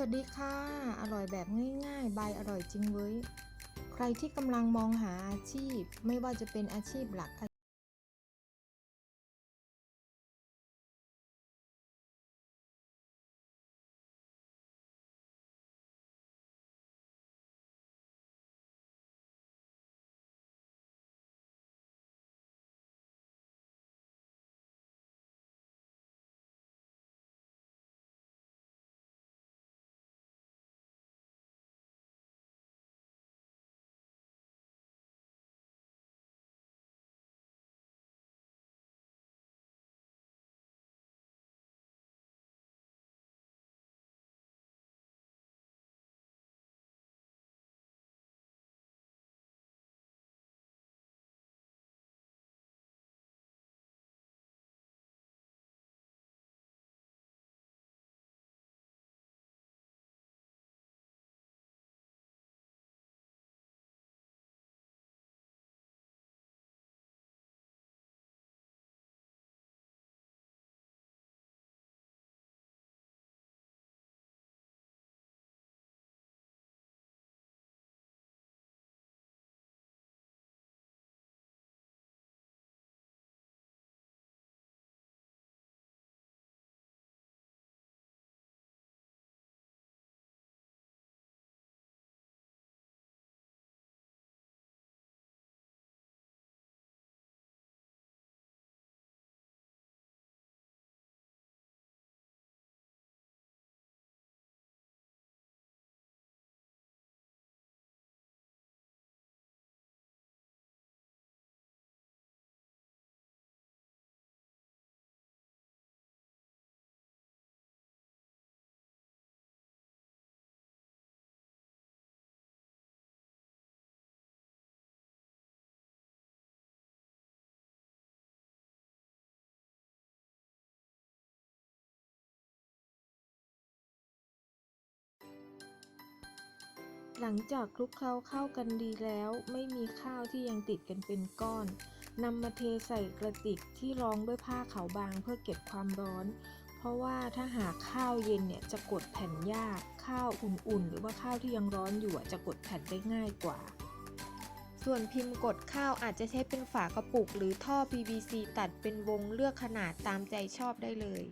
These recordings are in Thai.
สวัสดีค่ะ อร่อยแบบง่ายๆ บายอร่อยจริงเว้ย ใครที่กำลังมองหาอาชีพ ไม่ว่าจะเป็นอาชีพหลัก หลังจากคลุกเคล้าเข้ากันดีแล้ว ไม่มีข้าวที่ยังติดกันเป็นก้อนนำมาเทใส่กระติกที่รองด้วยผ้าขาวบางเพื่อเก็บความร้อน เพราะว่าถ้าหากข้าวเย็นเนี่ยจะกดแผ่นยาก ข้าวอุ่นๆ หรือว่าข้าวที่ยังร้อนอยู่จะกดแผ่นได้ง่ายกว่า ส่วนพิมพ์กดข้าวอาจจะใช้เป็นฝากระปุก หรือท่อ PVC ตัดเป็นวงเลือกขนาดตามใจชอบได้เลย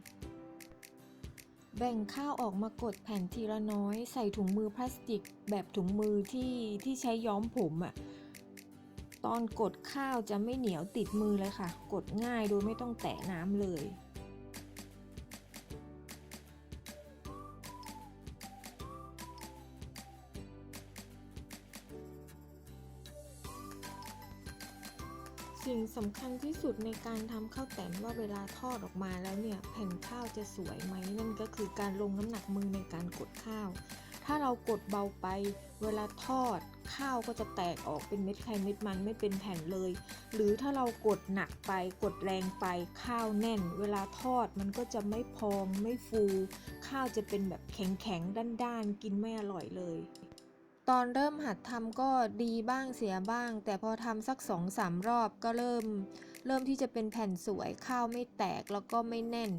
แบ่งข้าวออกมากดแผ่นทีละน้อย ใส่ถุงมือพลาสติก แบบถุงมือที่ที่ใช้ย้อมผมอะ่ะตอนกดข้าวจะไม่เหนียวติดมือเลยค่ะ กดง่ายโดยไม่ต้องแตะน้ำเลย สิ่งสำคัญที่สุดในการทำข้าวแตนว่าเวลาทอดออกมาแล้วเนี่ยแผ่นข้าวจะสวยไหมนั่นก็คือการลงน้ำหนักมือในการกดข้าว ถ้าเรากดเบาไป เวลาทอด ข้าวก็จะแตกออกเป็นเม็ดไข่เม็ดมันไม่เป็นแผ่นเลย หรือถ้าเรากดหนักไป กดแรงไปข้าวแน่น เวลาทอดมันก็จะไม่พองไม่ฟู ข้าวจะเป็นแบบแข็งๆด้านๆกินไม่อร่อยเลย ตอนเริ่มหัดทำก็ดีบ้างเสียบ้าง แต่พอทำสักสองสามรอบก็เริ่ม เริ่มที่จะเป็นแผ่นสวยข้าวไม่แตกแล้วก็ไม่แน่น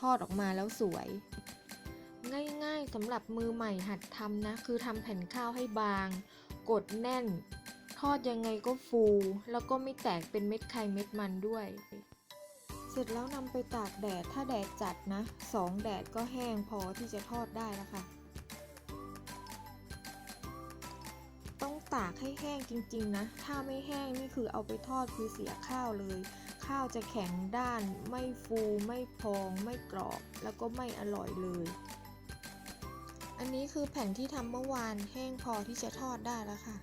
ทอดออกมาแล้วสวย ง่ายๆสำหรับมือใหม่หัดทำนะ คือทำแผ่นข้าวให้บาง กดแน่น ทอดยังไงก็ฟู แล้วก็ไม่แตกเป็นเม็ดไข่เม็ดมันด้วย เสร็จแล้วนำไปตากแดดถ้าแดดจัดนะสองแดดก็แห้งพอที่จะทอดได้แล้วค่ะ ตากให้แห้งจริงๆนะ ถ้าไม่แห้งนี่คือเอาไปทอดคือเสียข้าวเลย ข้าวจะแข็งด้าน ไม่ฟูไม่พอง ไม่กรอบ แล้วก็ไม่อร่อยเลย อันนี้คือแผ่นที่ทำเมื่อวานแห้งพอที่จะทอดได้แล้วค่ะ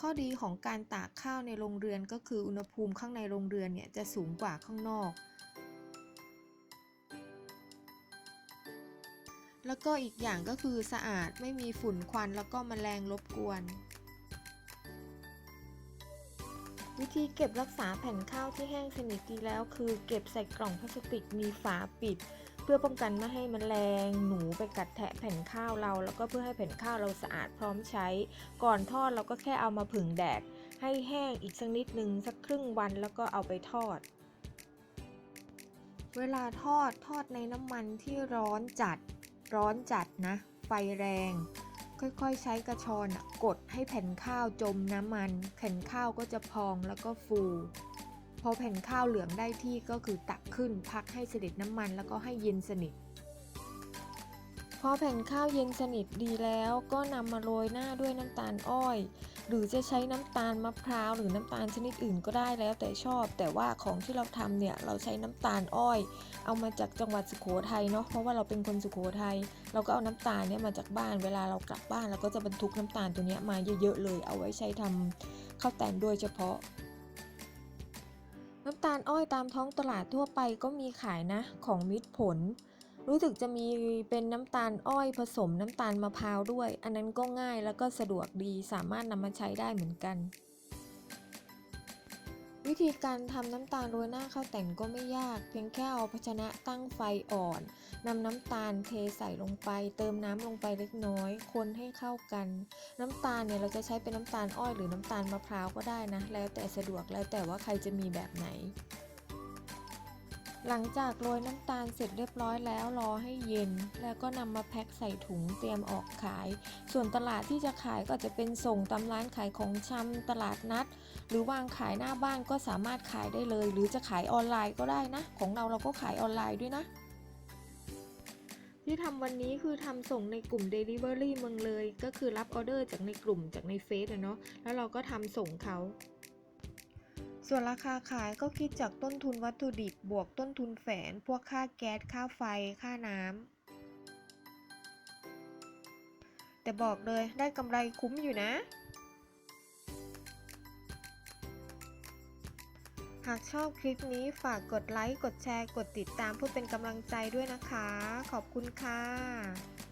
ข้อดีของการตากข้าวในโรงเรือนก็คืออุณหภูมิข้างในโรงเรือนเนี่ยจะสูงกว่าข้างนอก แล้วก็อีกอย่างก็คือสะอาดไม่มีฝุ่นควันแล้วก็แมลงรบกวน วิธีเก็บรักษาแผ่นข้าวที่แห้งสนิทดีแล้ว คือเก็บใส่กล่องพลาสติกมีฝาปิด เพื่อป้องกันไม่ให้มแมลงหนูไปกัดแทะแผ่นข้าวเรา แล้วก็เพื่อให้แผ่นข้าวเราสะอาดพร้อมใช้ ก่อนทอดเราก็แค่เอามาผึ่งแดด ให้แห้งอีกสักนิดนึงสักครึ่งวันแล้วก็เอาไปทอด เวลาทอดทอดในน้ำมันที่ร้อนจัด ร้อนจัดนะ ไฟแรง ค่อยๆใช้กระชอนกดให้แผ่นข้าวจมน้ำมัน แผ่นข้าวก็จะพองแล้วก็ฟู พอแผ่นข้าวเหลืองได้ที่ก็คือตักขึ้นพักให้เสด็จน้ำมันแล้วก็ให้เย็นสนิท พอแผ่นข้าวเย็นสนิทดีแล้วก็นำมาโรยหน้าด้วยน้ำตาลอ้อย หรือจะใช้น้ำตาลมะพร้าวหรือน้ำตาลชนิดอื่นก็ได้แล้วแต่ชอบ แต่ว่าของที่เราทำเนี่ยเราใช้น้ำตาลอ้อย เอามาจากจังหวัดสุโขทัยเนาะเพราะว่าเราเป็นคนสุโขทัยเราก็เอาน้ำตาลเนี่ยมาจากบ้านเวลาเรากลับบ้านเราก็จะบรรทุกน้ำตาลตัวเนี้ยมาเยอะๆเลย เอาไว้ใช้ทำข้าวแต่นโดยเฉพาะ น้ำตาลอ้อยตามท้องตลาดทั่วไปก็มีขายนะของมิตรผล รู้สึกจะมีเป็นน้ำตาลอ้อยผสมน้ำตาลมะพร้าวด้วย อันนั้นก็ง่ายแล้วก็สะดวกดีสามารถนำมาใช้ได้เหมือนกัน วิธีการทำน้ำตาลโรยหน้าข้าวแต่งก็ไม่ยาก เพียงแค่เอาภาชนะตั้งไฟอ่อนนำน้ำตาลเทใส่ลงไป เติมน้ำลงไปเล็กน้อย คนให้เข้ากัน น้ำตาลเนี่ยเราจะใช้เป็นน้ำตาลอ้อยหรือน้ำตาลมะพร้าวก็ได้นะ แล้วแต่สะดวกแล้วแต่ว่าใครจะมีแบบไหน หลังจากโรยน้ำตาลเสร็จเรียบร้อยแล้วรอให้เย็น แล้วก็นำมาแพ็คใส่ถุงเตรียมออกขาย ส่วนตลาดที่จะขายก็จะเป็นส่งตามร้านขายของชำตลาดนัด หรือวางขายหน้าบ้านก็สามารถขายได้เลย หรือจะขายออนไลน์ก็ได้นะ ของเราเราก็ขายออนไลน์ด้วยนะที่ทำวันนี้คือทำส่งในกลุ่ม Delivery เมืองเลย ก็คือรับออเดอร์จากในกลุ่มจากในเฟซเนาะแล้วเราก็ทำส่งเขา ส่วนราคาขายก็คิดจากต้นทุนวัตถุดิบบวกต้นทุนแฝนพวกค่าแก๊ส ค่าไฟ ค่าน้ำ แต่บอกเลยได้กำไรคุ้มอยู่นะ หากชอบคลิปนี้ฝากกดไลค์ กดแชร์ กดติดตามเพื่อเป็นกำลังใจด้วยนะคะ ขอบคุณค่ะ